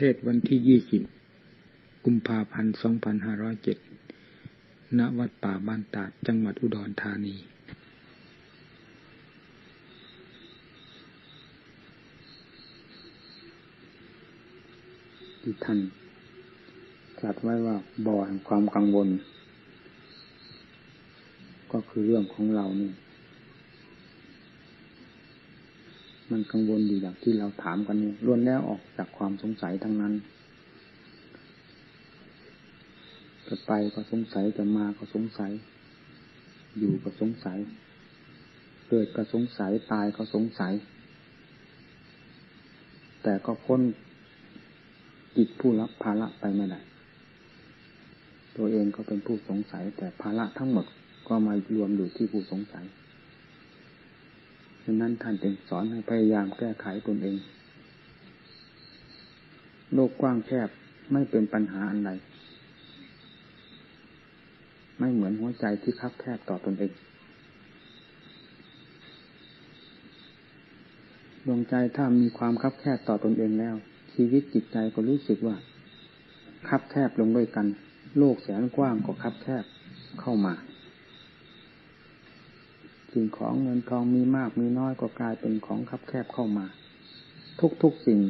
เทศวันที่ยี่สิบกุมภาพันธ์สองพันห้าร้อยเจ็ดณวัดป่าบ้านตาดจังหวัดอุดรธานี ที่ท่านตรัสไว้ว่าบ่อแห่งความกังวล ก็คือเรื่องของเรานี่ มันกังวลอยู่อย่างที่เราถามกันนี่ล้วนแล้วออกจากความสงสัยทั้งนั้นจะไปก็สงสัยจะมาก็สงสัย อยู่ก็สงสัย เกิดก็สงสัยตายก็สงสัย แต่ก็พ้นจิตผู้รับภาระไปไม่ได้ตัวเองก็เป็นผู้สงสัย แต่ภาระทั้งหมดก็มารวมอยู่ที่ผู้สงสัยะนั้นท่านจึงสอนให้พยายามแก้ไขตนเอง โลกกว้างแคบไม่เป็นปัญหาอันใดไม่เหมือนหัวใจที่คับแคบต่อตนเอง ดวงใจถ้ามีความคับแคบต่อตนเองแล้ว ชีวิตจิตใจก็รู้สึกว่า คับแคบลงด้วยกัน โลกแสนกว้างก็คับแคบเข้ามา สิ่งของเงินทองมีมากมีน้อยก็กลายเป็นของคับแคบเข้ามา ทุกๆสิ่ง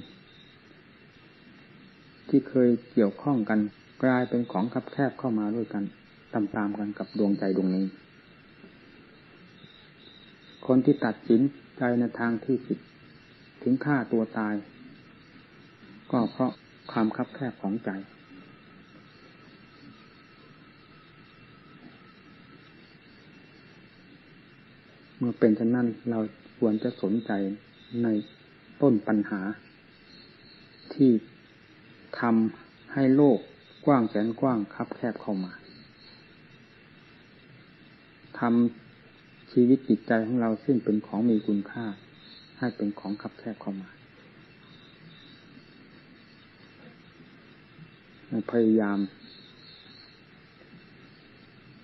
ที่เคยเกี่ยวข้องกัน กลายเป็นของคับแคบเข้ามาด้วยกันตามๆกันกับดวงใจดวงนี้ คนที่ตัดสินใจในทางที่ผิดถึงฆ่าตัวตาย ก็เพราะความคับแคบของใจ เมื่อเป็นเช่นนั้นเราควรจะสนใจในต้นปัญหา ที่ทำให้โลกกว้างแสนกว้างคับแคบเข้ามาทำชีวิตจิตใจของเราซึ่งเป็นของมีคุณค่า ให้เป็นของคับแคบเข้ามาพยายาม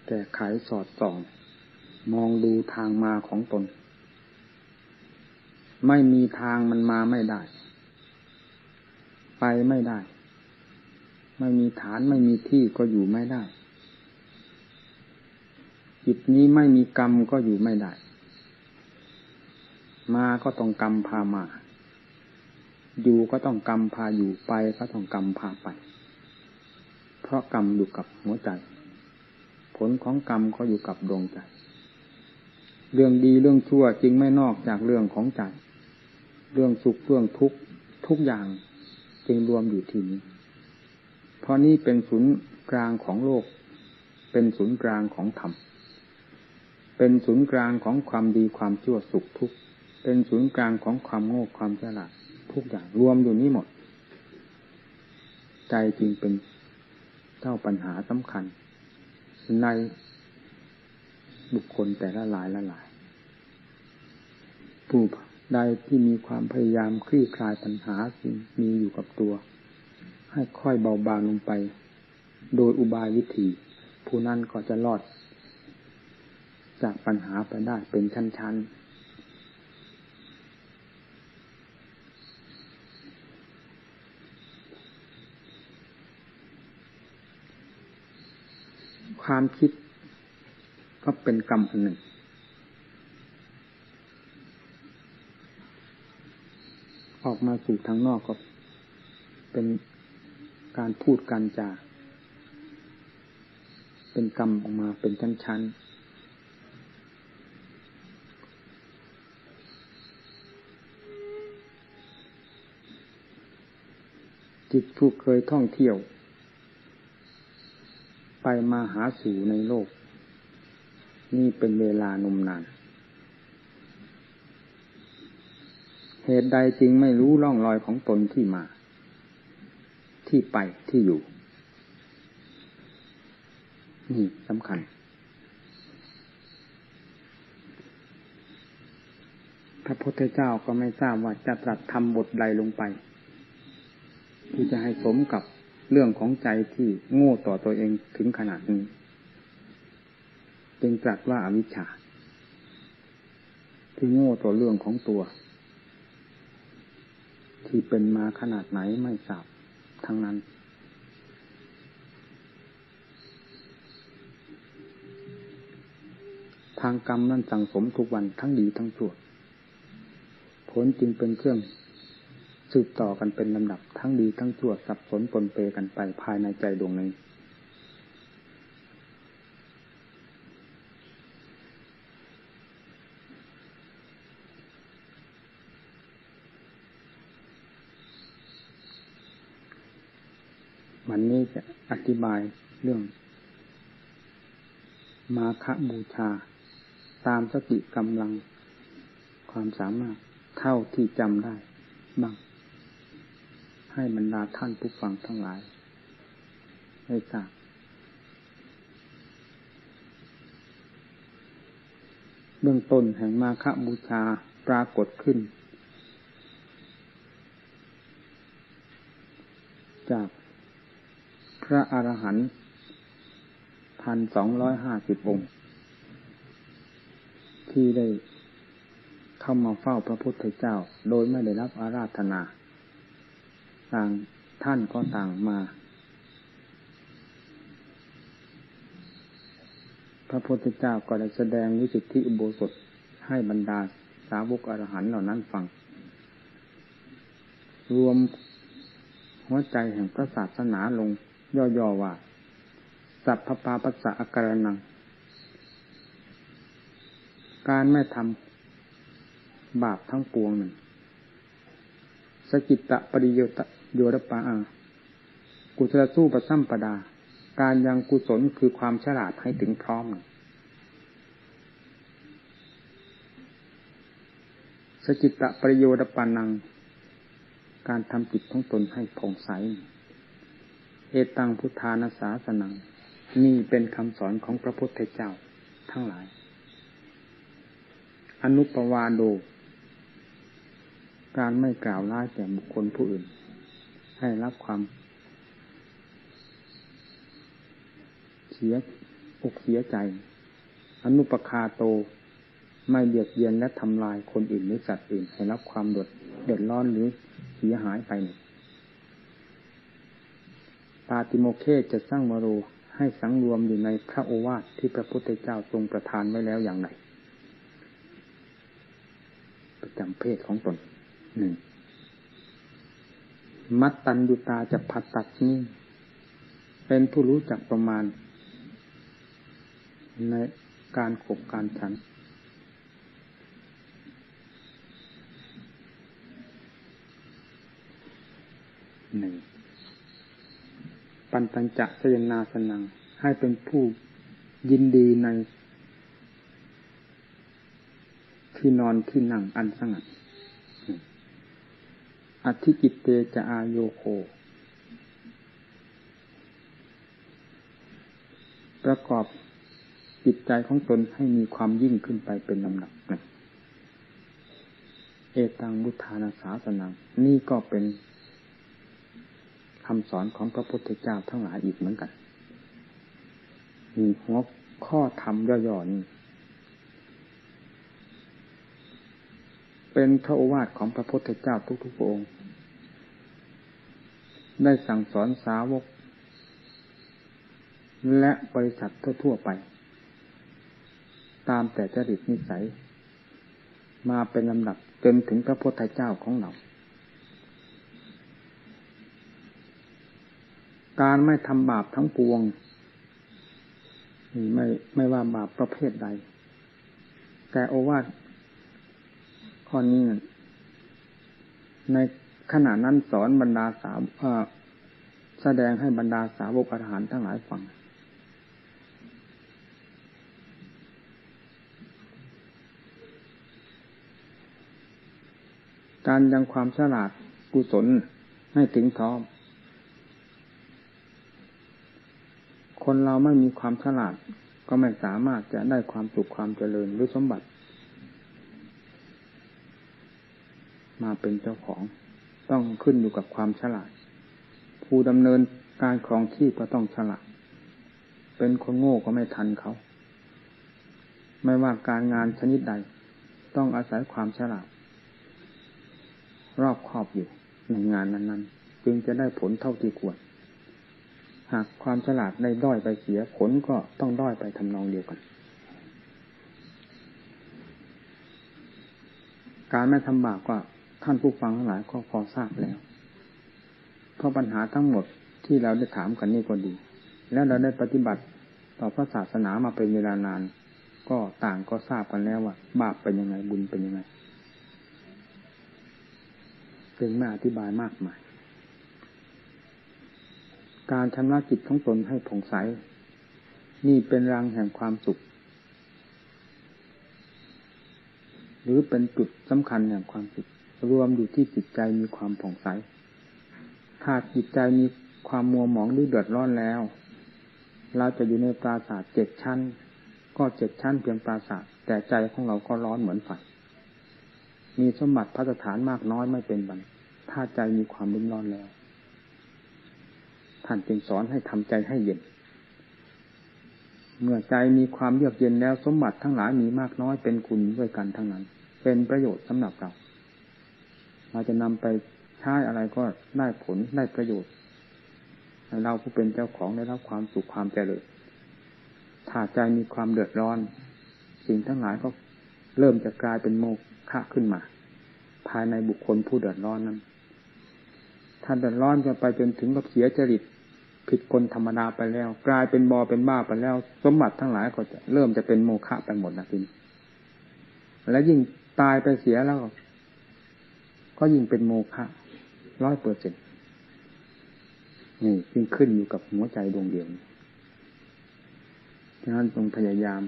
แก้ไขสอดส่อง มองดูทางมาของตน ไม่มีทางมันมาไม่ได้ ไปไม่ได้ ไม่มีฐานไม่มีที่ก็อยู่ไม่ได้ จิตนี้ไม่มีกรรมก็อยู่ไม่ได้ มาก็ต้องกรรมพามา อยู่ก็ต้องกรรมพาอยู่ไปก็ต้องกรรมพาไป เพราะกรรมอยู่กับหัวใจ ผลของกรรมก็อยู่กับดวงใจ เรื่องดีเรื่องชั่วจึงไม่นอกจากเรื่องของใจ เรื่องสุขเรื่องทุกข์ทุกอย่างจึงรวมอยู่ที่นี้ เพราะนี้เป็นศูนย์กลางของโลก เป็นศูนย์กลางของธรรม เป็นศูนย์กลางของความดีความชั่วสุขทุกข์ เป็นศูนย์กลางของความโง่ความฉลาดทุกอย่างรวมอยู่นี้หมด ใจจึงเป็นเจ้าปัญหาสำคัญในบุคคลแต่ละหลายละหลาย ผู้ใดที่มีความพยายามคลี่คลายปัญหาสิ่งมีอยู่กับตัว ให้ค่อยเบาบางลงไป โดยอุบายวิธี ผู้นั้นก็จะรอด จากปัญหาไปได้เป็นชั้นๆความคิดก็เป็นกรรมอันหนึ่ง ออกมาสู่ทางนอกก็ เป็นการพูดการจาเป็นกรรมออกมาเป็นชั้นๆจิตผู้เคยท่องเที่ยว ไปมาหาสู่ในโลก นี่เป็นเวลานมนาน เหตุใดจึงไม่รู้ร่องรอยของตนที่มา ที่ไปที่อยู่ นี่สำคัญ พระพุทธเจ้าก็ไม่ทราบว่าจะตรัสทำบทใดลงไป ที่จะให้สมกับเรื่องของใจที่โง่ต่อตัวเองถึงขนาดนี้ จึงตรัสว่าอาวิชชาที่โง่ต่อเรื่องของตัว ที่เป็นมาขนาดไหนไม่ทราบทั้งนั้น ทางกรรมนั่นสั่งสมทุกวันทั้งดีทั้งชั่วผลจึงเป็นเครื่องสืบต่อกันเป็นลำดับทั้งดีทั้งชั่วสับสนปนเปกันไปภายในใจดวงนี้นี้จะอ ธิบายเรื่อง มาคบูชา ตามสติกำลังความสามารถเท่าที่จำได้บ้างให้บรรดาท่านผู้ฟังทั้งหลายให้ทราบเบื้องต้นแห่งมาคบูชาปรากฏขึ้น จาก พระอรหันต์พันสองร้อยห้าสิบองค์ ที่ได้เข้ามาเฝ้าพระพุทธเจ้า โดยไม่ได้รับอาราธนา ต่างท่านก็ต่างมา พระพุทธเจ้าก็ได้แสดงวิสุทธิอุโบสถให้บรรดาสาวกอรหันต์เหล่านั้นฟัง รวมหัวใจแห่งพระศาสนาลง ย่อๆว่า สัพพปาปัสสะอาการนัง การไม่ทำบาปทั้งปวงหนึ่งสกิตตะปริโยตะโยรปาอากุศลสู้ประซัมปดา การยังกุศลคือความฉลาดให้ถึงพร้อม สกิตตะปริโยตปานัง การทำจิตของตนให้ผ่องใส เอตังพุทธานาสาสนังนี่เป็นคำสอนของพระพุทธเจ้าทั้งหลาย อนุปวาโด การไม่กล่าวร้ายแก่บุคคลผู้อื่น ให้รับความเสียอกเสียใจ อนุปคาโต ไม่เบียดเบียนและทำลายคนอื่นหรือสัตว์อื่น ให้รับความเดือดเดือดร้อนหรือเสียหายไปหนึ่ง ปาติโมเคจะสร้างวโรให้สังรวมอยู่ในพระโอวาทที่พระพุทธเจ้าทรงประทานไว้แล้วอย่างไร ประจำเพศของตนหนึ่งมัตตัญญุตาจะผัดตัดนี้เป็นผู้รู้จักประมาณ ในการขบการฉัน หนึ่ง ปันตัญจะสยนาสนัง ให้เป็นผู้ยินดีใน ที่นอนที่นั่งอันสงัดอธิจิตเตจะอาโยโค ประกอบจิตใจของตนให้มีความยิ่งขึ้นไปเป็นลำดับเอตังบุทานาสาสนัง นี่ก็เป็น คำสอนของพระพุทธเจ้าทั้งหลายอีกเหมือนกัน มีหัวข้อธรรมย่อๆนี้เป็นพระโอวาทของพระพุทธเจ้าทุกๆองค์ ได้สั่งสอนสาวก และบริษัททั่วๆไป ตามแต่จริตนิสัย มาเป็นลำดับจนถึงพระพุทธเจ้าของเรา การไม่ทำบาปทั้งปวงไม่ไม่ว่าบาปประเภทใด แต่โอวาทข้อนี้ในขณะนั้นสอนบรรดาสาวแสดงให้บรรดาสาวกอรหันทั้งหลายฟัง การยังความฉลาดกุศลให้ถึงพร้อม คนเราไม่มีความฉลาด ก็ไม่สามารถจะได้ความสุขความเจริญหรือสมบัติ มาเป็นเจ้าของต้องขึ้นอยู่กับความฉลาด ผู้ดำเนินการครองที่ก็ต้องฉลาด เป็นคนโง่ก็ไม่ทันเขา ไม่ว่าการงานชนิดใด ต้องอาศัยความฉลาด รอบครอบอยู่ในงานนั้น ๆ จึงจะได้ผลเท่าที่ควร หากความฉลาดในด้อยไปเสียผลก็ต้องด้อยไปทำนองเดียวกัน การไม่ทำบาปก็ท่านผู้ฟังทั้งหลายก็พอทราบแล้วเพราะปัญหาทั้งหมดที่เราได้ถามกันนี่ก็ดี แล้วเราได้ปฏิบัติต่อพระศาสนามาเป็นเวลานาน ก็ต่างก็ทราบกันแล้วว่า บาปเป็นยังไงบุญเป็นยังไงจึงไม่อธิบายมากมาย การชำระจิตของตนให้ผ่องใส นี่เป็นรังแห่งความสุข หรือเป็นจุดสำคัญแห่งความสุข รวมอยู่ที่จิตใจมีความผ่องใสถ้าจิตใจมีความมัวหมองหรือเดือดร้อนแล้ว เราจะอยู่ในปราสาทเจ็ดชั้น ก็เจ็ดชั้นเพียงปราสาท แต่ใจของเราก็ร้อนเหมือนไฟมีสมบัติพัฒฐานมากน้อยไม่เป็นบันถ้าใจมีความรุ่มร้อนแล้ว ท่านจึงสอนให้ทำใจให้เย็น เมื่อใจมีความเยือกเย็นแล้วสมบัติทั้งหลายมีมากน้อยเป็นคุณด้วยกันทั้งนั้น เป็นประโยชน์สำหรับเรา เราจะนำไปใช้อะไรก็ได้ผลได้ประโยชน์เราผู้เป็นเจ้าของได้รับความสุขความเจริญถ้าใจมีความเดือดร้อน สิ่งทั้งหลายก็เริ่มจะกลายเป็นโมฆะขึ้นมา ภายในบุคคลผู้เดือดร้อนนั้นถ้านเดือดร้อนจะไปจนถึงกับเสียจริต ผิดคนธรรมดาไปแล้ว กลายเป็นบอเป็นบ้าไปแล้ว สมบัติทั้งหลายก็จะเริ่มจะเป็นโมฆะไปหมดนะทีนี้และยิ่งตายไปเสียแล้ว ก็ยิ่งเป็นโมฆะร้อยเปอร์เซ็นต์นี่จึงขึ้นอยู่กับหัวใจดวงเดียวดังนั้นจงพยายาม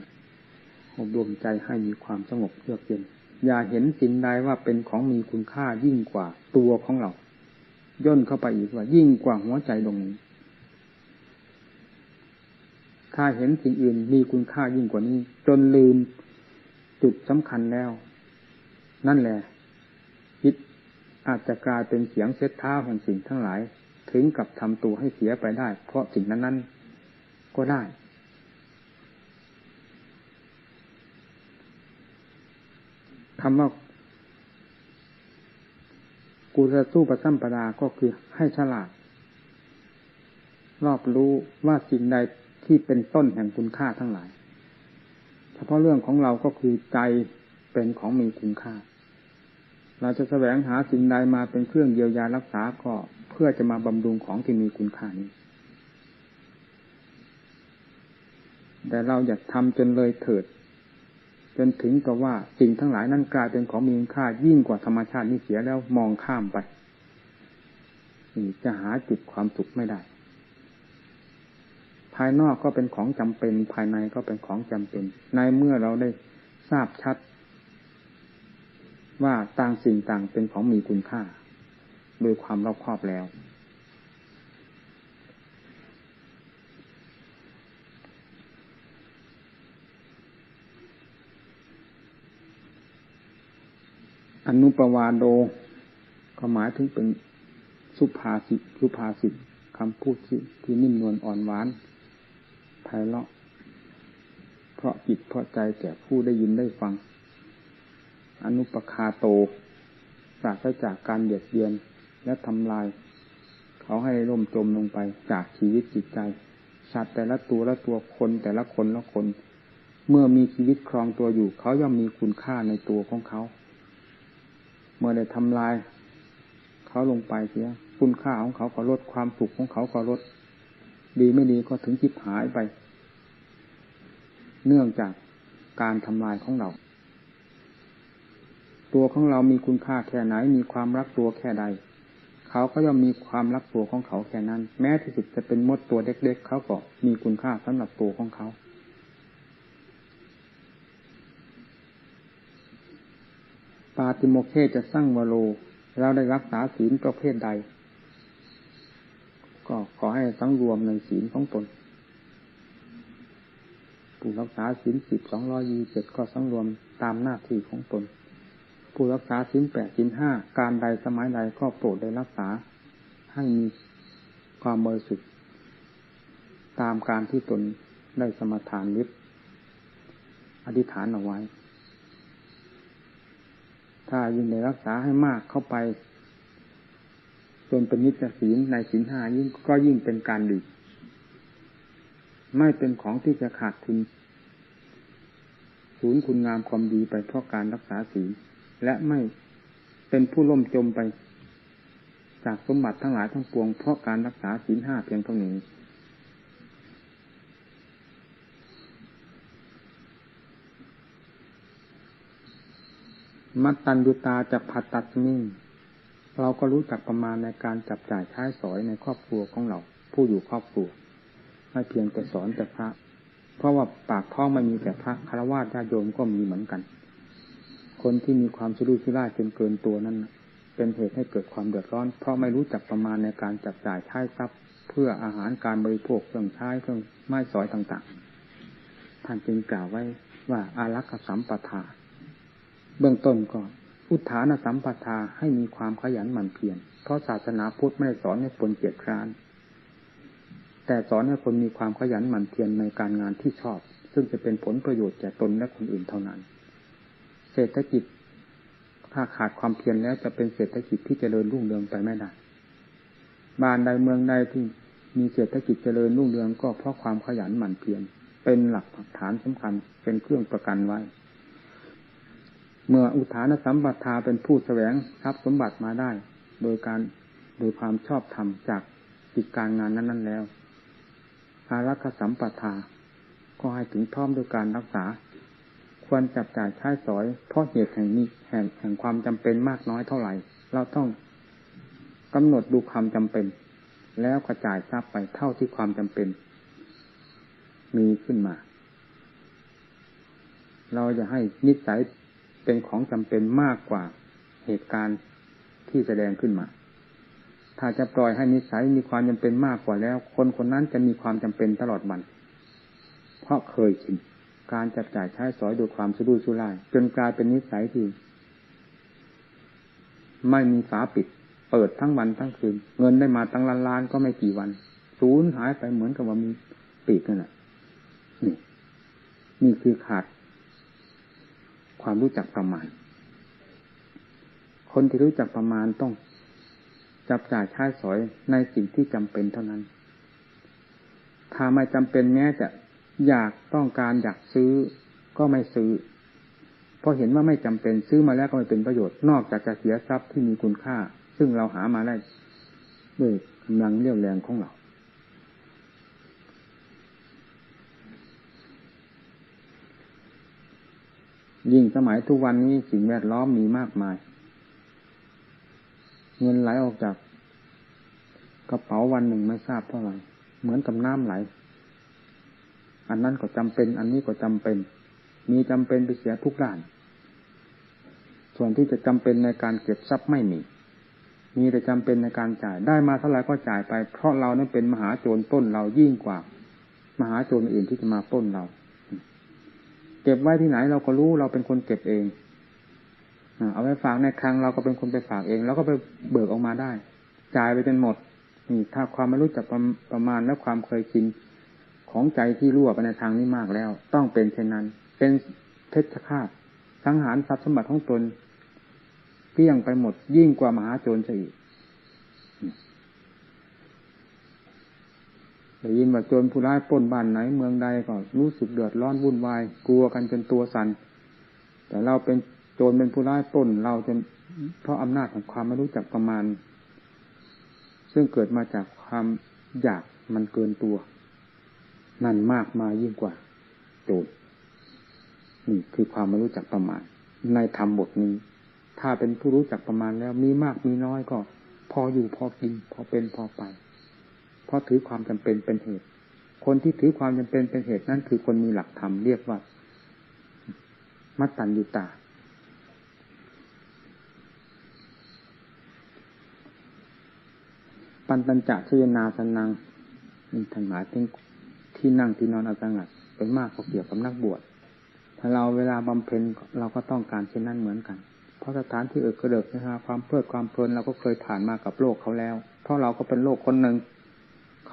อบรมใจให้มีความสงบเยือกเย็น อย่าเห็นสิ่งใดว่าเป็นของมีคุณค่ายิ่งกว่าตัวของเรา ย่นเข้าไปอีกว่ายิ่งกว่าหัวใจดวงนี้ ถ้าเห็นสิ่งอื่นมีคุณค่ายิ่งกว่านี้ จนลืมจุดสำคัญแล้ว นั่นแหละคิดอาจจะกลายเป็นเสียงเซ็ตเท้าแห่งสิ่งทั้งหลาย ถึงกับทำตัวให้เสียไปได้ เพราะสิ่งนั้นนั้นก็ได้ คำว่ากูจะสู้ประสัมปดาก็คือให้ฉลาด รอบรู้ว่าสิ่งใด ที่เป็นต้นแห่งคุณค่าทั้งหลาย เฉพาะเรื่องของเราก็คือใจเป็นของมีคุณค่า เราจะแสวงหาสิ่งใดมาเป็นเครื่องเยียวยารักษาก็เพื่อจะมาบำรุงของที่มีคุณค่านี้ แต่เราอยากทำจนเลยเถิด จนถึงกับว่าสิ่งทั้งหลายนั้นกลายเป็นของมีคุณค่ายิ่งกว่าธรรมชาตินี้เสียแล้วมองข้ามไปจะหาจุดความสุขไม่ได้ ภายนอกก็เป็นของจำเป็น ภายในก็เป็นของจำเป็น ในเมื่อเราได้ทราบชัด ว่าต่างสิ่งต่างเป็นของมีคุณค่า โดยความรอบครอบแล้ว อนุปวาโดก็หมายถึงเป็นสุภาษิตสุภาษิตคำพูดที่นิ่มนวลอ่อนหวาน ไพเราะ เพราะจิตเพราะใจแก่ผู้ได้ยินได้ฟัง อนุปคาโตปราศจากการเบียดเบียนและทำลาย เขาให้ร่มจมลงไปจากชีวิตจิตใจสัตว์แต่ละตัวละตัวคนแต่ละคนละคน เมื่อมีชีวิตครองตัวอยู่ เขาย่อมมีคุณค่าในตัวของเขา เมื่อได้ทำลาย เขาลงไปเสีย คุณค่าของเขาก็ลดความสุขของเขาก็ลด ดีไม่ดีก็ถึงจิบหายไป เนื่องจากการทำลายของเรา ตัวของเรามีคุณค่าแค่ไหน มีความรักตัวแค่ใด เขาก็ย่อมมีความรักตัวของเขาแค่นั้น แม้ที่สุดจะเป็นมดตัวเล็กๆ เขาก็มีคุณค่าสำหรับตัวของเขาปาติโมเคจะสร้างวโล เราได้รักษาศีลประเภทใด ก็ขอให้สังรวมในศีลของตนผู้รักษาศีลสิบสองร้อยี่เจ็ดก็สังรวมตามหน้าที่ของตน ผู้รักษาศีลแปดศีลห้าการใดสมัยใดก็โปรดได้รักษา ให้มีความบริสุทธิ์ตามการที่ตนได้สมทานนิพอธิษฐานเอาไว้ ถ้ายิ่งได้รักษาให้มากเข้าไป จนเป็นนิจศีลในศีลห้ายิ่งก็ยิ่งเป็นการดีไม่เป็นของที่จะขาดทุนศูนย์คุณงามความดีไปเพราะการรักษาศีลและไม่เป็นผู้ล่มจมไป จากสมบัติทั้งหลายทั้งปวงเพราะการรักษาศีลห้าเพียงเท่านี้มัตตัญญุตาจะผัดตัดนิ่ง เราก็รู้จักประมาณในการจับจ่ายใช้สอยในครอบครัวของเรา ผู้อยู่ครอบครัวไม่เพียงแต่สอนแต่พระ เพราะว่าปากท้องไม่มีแต่พระคารวะญาโยมก็มีเหมือนกัน คนที่มีความสุรุ่ยสุร่ายจนเกินตัวนั้น เป็นเหตุให้เกิดความเดือดร้อน เพราะไม่รู้จักประมาณในการจับจ่ายใช้ทรัพย์ เพื่ออาหารการบริโภคเครื่องใช้เครื่องไม้สอยต่างๆท่านจึงกล่าวไว้ว่าอารักษสัมปทา เบื้องต้นก่อน อุทานสัมปทาให้มีความขยันหมั่นเพียร เพราะศาสนาพุทธไม่ได้สอนให้คนเกียจคร้าน แต่สอนให้คนมีความขยันหมั่นเพียรในการงานที่ชอบ ซึ่งจะเป็นผลประโยชน์แก่ตนและคนอื่นเท่านั้น เศรษฐกิจถ้าขาดความเพียรแล้วจะเป็นเศรษฐกิจที่จเจริญรุ่งเรืองไปไม่ได้ บ้านใดเมืองใดที่มีเศรษฐกิจเจริญรุ่งเรืองก็เพราะความขยันหมั่นเพียร เป็นหลักฐานสำคัญเป็นเครื่องประกันไว้ เมื่ออุทานสัมปทาเป็นผู้แสวงทรัพย์สมบัติมาได้ โดยการโดยความชอบธรรมจากกิจการงานนั้น ๆ แล้ว อารักษสัมปทา ก็ให้ถึงพร้อมด้วยการรักษา ควรจับจ่ายใช้สอย เพราะเหตุแห่งนี้แห่งแห่งความจำเป็นมากน้อยเท่าไหร่ เราต้องกำหนดดูความจำเป็น แล้วกระจายทรัพย์ไปเท่าที่ความจำเป็น มีขึ้นมา เราจะให้นิสัย เป็นของจำเป็นมากกว่าเหตุการณ์ที่แสดงขึ้นมา ถ้าจะปล่อยให้นิสัยมีความจำเป็นมากกว่าแล้ว คนคนนั้นจะมีความจำเป็นตลอดวัน เพราะเคยชินการจับจ่ายใช้สอยโดยความสุรุ่ยสุร่ายจนกลายเป็นนิสัยที่ ไม่มีฝาปิด เปิดทั้งวันทั้งคืน เงินได้มาตั้งล้านล้านก็ไม่กี่วันสูญหายไปเหมือนกับว่ามีปีกนั่นแหละนี่นี่คือขาด ความรู้จักประมาณ คนที่รู้จักประมาณต้องจับจ่ายใช้สอยในสิ่งที่จำเป็นเท่านั้น ถ้าไม่จำเป็นแม้จะอยากต้องการอยากซื้อก็ไม่ซื้อ เพราะเห็นว่าไม่จำเป็นซื้อมาแล้วก็ไม่เป็นประโยชน์นอกจากจะเสียทรัพย์ที่มีคุณค่า ซึ่งเราหามาได้ด้วยกำลังเรี่ยวแรงของเรา ยิ่งสมัยทุกวันนี้สิ่งแวดล้อมมีมากมาย เงินไหลออกจากกระเป๋าวันหนึ่งไม่ทราบเท่าไหร่ เหมือนกับน้ำไหล อันนั้นก็จำเป็น อันนี้ก็จำเป็น มีจำเป็นไปเสียทุกด้าน ส่วนที่จะจำเป็นในการเก็บทรัพย์ไม่มี มีแต่จำเป็นในการจ่าย ได้มาเท่าไหร่ก็จ่ายไป เพราะเรานั้นเป็นมหาโจรต้นเรายิ่งกว่า มหาโจรอื่นที่จะมาต้นเรา เก็บไว้ที่ไหนเราก็รู้เราเป็นคนเก็บเองเอาไว้ฝากในคลังเราก็เป็นคนไปฝากเอง แล้วก็ไปเบิกออกมาได้ จ่ายไปจนหมดนี่ถ้าความไม่รู้จักประประมาณและความเคยชินของใจที่รั่วไปในทางนี้มากแล้ว ต้องเป็นเช่นนั้น เป็นเพชฌฆาตสังหารทรัพย์สมบัติของตนเพี้ยงไปหมดยิ่งกว่ามหาโจรซะอีก ได้ยินว่าโจรผู้ร้ายป้นบ้านไหนเมืองใดก็รู้สึกเดือดร้อนวุ่นวายกลัวกันจนตัวสัน่นแต่เราเป็นโจรเป็นผู้ร้ายป้นเราจนเพราะอำนาจของความไม่รู้จักประมาณ ซึ่งเกิดมาจากความอยากมันเกินตัว นั่นมากมายิ่งกว่า โจรนี่คือความไม่รู้จักประมาณ ในธรรมบทนี้ ถ้าเป็นผู้รู้จักประมาณแล้วมีมากมีน้อยก็ พออยู่พอกิน พอเป็นพอไป เพราะถือความจำเป็นเป็นเหตุ คนที่ถือความจำเป็นเป็นเหตุนั่นคือคนมีหลักธรรมเรียกว่า มัตตัญญูตา ปันตัญจะชยนาสนังมีทั้งหลายที่ที่นั่งที่นอนอาสงัดเป็นมากก็เกี่ยวกับนักบวชถ้าเราเวลาบำเพ็ญเราก็ต้องการเช่นนั้นเหมือนกัน เพราะสถานที่เอิกกระเดิกนะฮะความเพลิดความเพลินเราก็เคยผ่านมากับโลกเขาแล้ว เพราะเราก็เป็นโลกคนหนึ่ง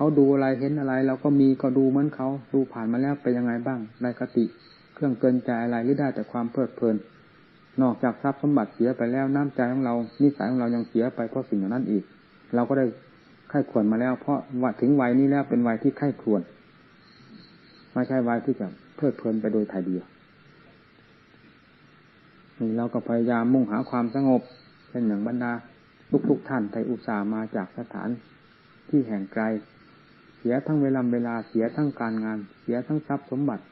เขาดูอะไรเห็นอะไรเราก็มีก็ดูเหมือนเขาดูผ่านมาแล้วไปยังไงบ้างได้คติ เครื่องเกินใจอะไรหรือได้แต่ความเพลิดเพลิน นอกจากทรัพย์สมบัติเสียไปแล้วน้ำใจของเรานิสัยของเรายังเสียไปเพราะสิ่งเหล่านั้นอีก เราก็ได้ไข้ควรมาแล้ว เพราะว่าถึงวัยนี้แล้วเป็นวัยที่ไข้ควรไม่ใช่วัยที่จะเพลิดเพลินไปโดยถ่ายเดียวนี่เราก็พยายามมุ่งหาความสงบเช่นอย่างบรรดาทุกๆท่านไทยอุตส่าห์มาจากสถานที่แห่งไกล สียทั้งเวลาเวลาเสียทั้งการงาน เสียทั้งทรัพย์สมบัติ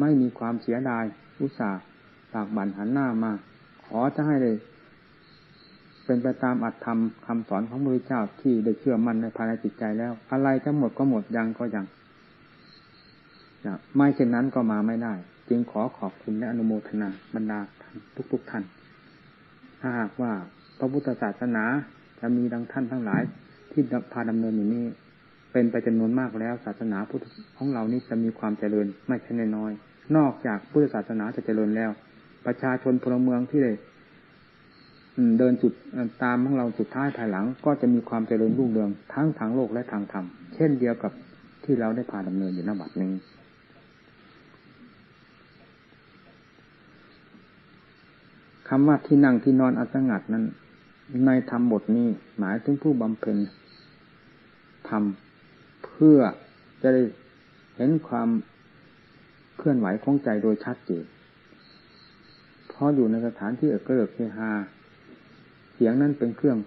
ไม่มีความเสียดายอุตส่าห์ปากบันหันหน้ามา ขอจะให้เลยเป็นไปตามอัตธรรมคำสอนของพระพุทธเจ้าที่ได้เชื่อมั่นในภายในจิตใจแล้ว อะไรจะหมดก็หมดยังก็ยังไม่เช่นนั้นก็มาไม่ได้ จึงขอขอบคุณและอนุโมทนาบรรดาทุกๆท่าน ถ้าหากว่าพระพุทธศาสนาจะมีดังท่านทั้งหลายที่พาดำเนินอยู่นี้ เป็นไปจำนวนมากแล้วศาสนาพุทธของเรานี้จะมีความเจริญไม่ใช่น้อยนอกจากพุทธศาสนาจะเจริญแล้ว ประชาชนพลเมืองที่ได้เดินจุดตามของเราสุดท้ายภายหลัง ก็จะมีความเจริญรุ่งเรืองทั้งทางโลกและทางธรรมเช่นเดียวกับที่เราได้พาดำเนินอยู่ณบัดนี้คำว่าที่นั่งที่นอนอัสงัดนั้น ในธรรมบทนี้หมายถึงผู้บำเพ็ญทำเพื่อจะได้เห็นความเคลื่อนไหวของใจโดยชัดเจนเพราะอยู่ในสถานที่เอกเริกเฮฮาเสียงนั้นเป็นเครื่อง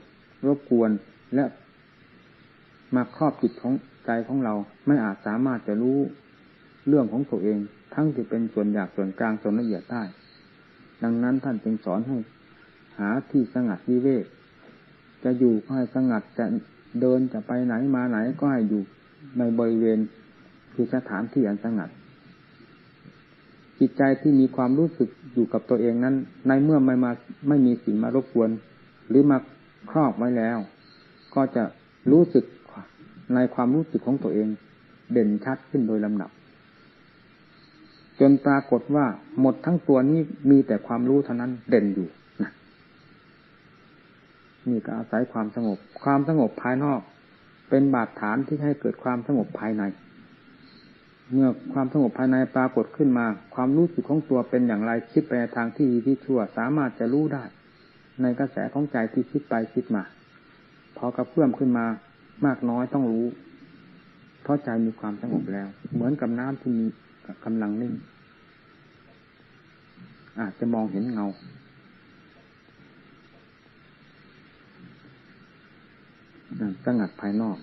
รบกวนและมาครอบจิตของใจของเราไม่อาจสามารถจะรู้เรื่องของตัวเอง ทั้งที่เป็นส่วนหยาบส่วนกลางส่วนละเอียดได้ ดังนั้นท่านจึงสอนให้หาที่สงัดวิเวกจะอยู่ก็ให้สงัดจะเดินจะไปไหนมาไหนก็ให้อยู่ ในบริเวณคือสถานที่อันสงัด จิตใจที่มีความรู้สึกอยู่กับตัวเองนั้น ในเมื่อไม่มาไม่มีสิ่งมารบกวน หรือมาครอบไว้แล้ว ก็จะรู้สึกในความรู้สึกของตัวเอง เด่นชัดขึ้นโดยลำดับ จนปรากฏว่าหมดทั้งตัวนี้มีแต่ความรู้เท่านั้นเด่นอยู่นะนี่ก็อาศัยความสงบ ความสงบภายนอก เป็นบาดฐานที่ให้เกิดความสงบภายใน เมื่อความสงบภายในปรากฏขึ้นมา ความรู้สึกของตัวเป็นอย่างไรคิดไปในทางที่ดีที่ชั่ว สามารถจะรู้ได้ ในกระแสของใจที่คิดไปคิดมา พอกระเพื่อมขึ้นมามากน้อยต้องรู้ เพราะใจมีความสงบแล้ว เหมือนกับน้ำที่มีกำลังนิ่งอาจจะมองเห็นเงา สงัดภายนอก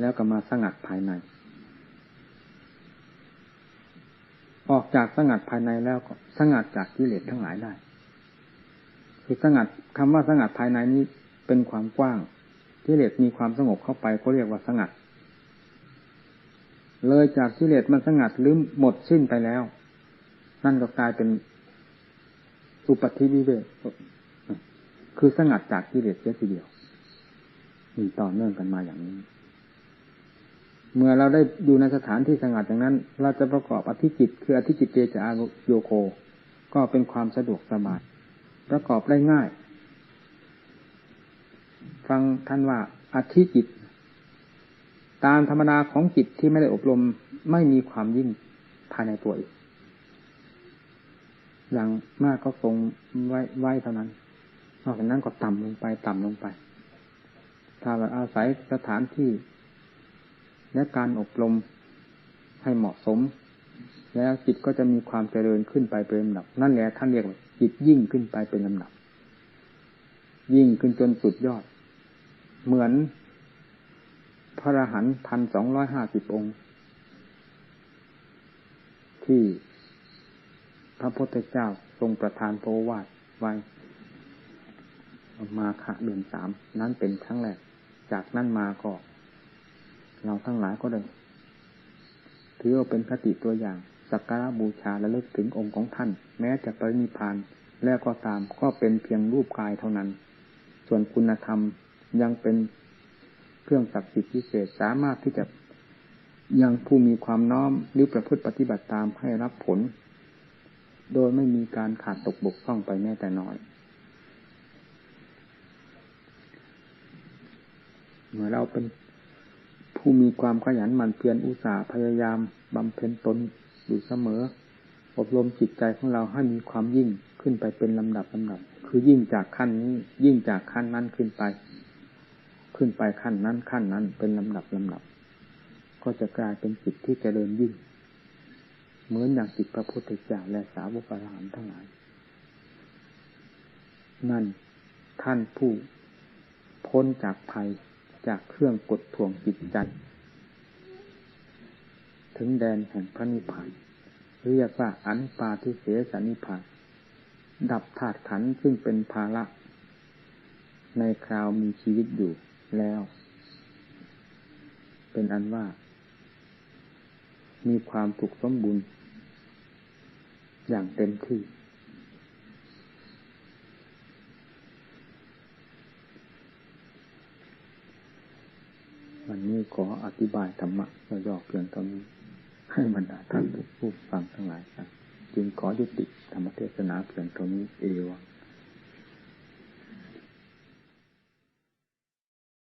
แล้วก็มาสงัดภายใน ออกจากสงัดภายในแล้วก็สงัดจากกิเลสทั้งหลายได้ คือสงัดคำว่าสงัดภายในนี้เป็นความกว้างกิเลสมีความสงบเข้าไปก็เรียกว่าสงัด เลยจากกิเลสมันสงัดหรือหมดสิ้นไปแล้ว นั่นก็กลายเป็นอุปธิวิเวกคือสงัดจากกิเลสเสียทีเดียว มีต่อเนื่องกันมาอย่างนี้ เมื่อเราได้อยู่ในสถานที่สงัดอย่างนั้น เราจะประกอบอธิจิต คืออธิจิตเตจาโยโค ก็เป็นความสะดวกสบายประกอบได้ง่าย ฟังท่านว่าอธิจิต ตามธรรมดาของจิตที่ไม่ได้อบรมไม่มีความยิ่งภายในตัวอีกอย่างมากก็ทรงไว้ไว้เท่านั้นนอกจากนั้นก็ต่ำลงไปต่ำลงไป ถ้าเราอาศัยสถานที่ และการอบรมให้เหมาะสม แล้วจิตก็จะมีความเจริญขึ้นไปเป็นลำดับ นั่นแหละท่านเรียกว่าจิตยิ่งขึ้นไปเป็นลำดับ ยิ่งขึ้นจนสุดยอด เหมือนพระอรหันต์พันสองร้อยห้าสิบองค์ ที่พระพุทธเจ้าทรงประทานโพวาทไว้มาขะเดือนสามนั้นเป็นครั้งแรก จากนั้นมาก็ เราทั้งหลายก็ได้ถือว่าเป็นคติตัวอย่าง สักการะบูชาและเลิกถึงองค์ของท่าน แม้จะปรินิพานแล้วก็ตามก็เป็นเพียงรูปกายเท่านั้น ส่วนคุณธรรมยังเป็นเครื่องศักดิ์สิทธิ์พิเศษสามารถที่จะยังผู้มีความน้อมหรือประพฤติปฏิบัติตามให้รับผล โดยไม่มีการขาดตกบกพร่องไปแม้แต่น้อย เมื่อเราเป็นผู้มีความขยันหมั่นเพียรอุตสาห์พยายามบำเพ็ญตนอยู่เสมอ อบรมจิตใจของเราให้มีความยิ่งขึ้นไปเป็นลำดับลำดับ คือยิ่งจากขั้นนี้ยิ่งจากขั้นนั้นขึ้นไป ขึ้นไปขั้นนั้นขั้นนั้นเป็นลำดับลำดับ ก็จะกลายเป็นจิตที่จเจริญยิ่ง เหมือนอย่างจิตพระพุทธเจ้าและสาวกอรหันทั้งหลาย นั่นท่านผู้พ้นจากภัย จากเครื่องกดท่วงจิตใจ ถึงแดนแห่งพระนิพพานเรียกว่าอันปาทิเสสนิพพานดับธาตุขันซึ่งเป็นภาระ ในคราวมีชีวิตอยู่แล้ว เป็นอันว่า มีความถูกสมบูรณ์อย่างเต็มที่ วัน นี้ขออธิบายธรรมะย่อเพียงเท่านี้ให้บรรดาท่านผู้ฟังทั้งหลายครับจึงขอยุติธรรมเทศนาเพียงเท่านี้เอวัง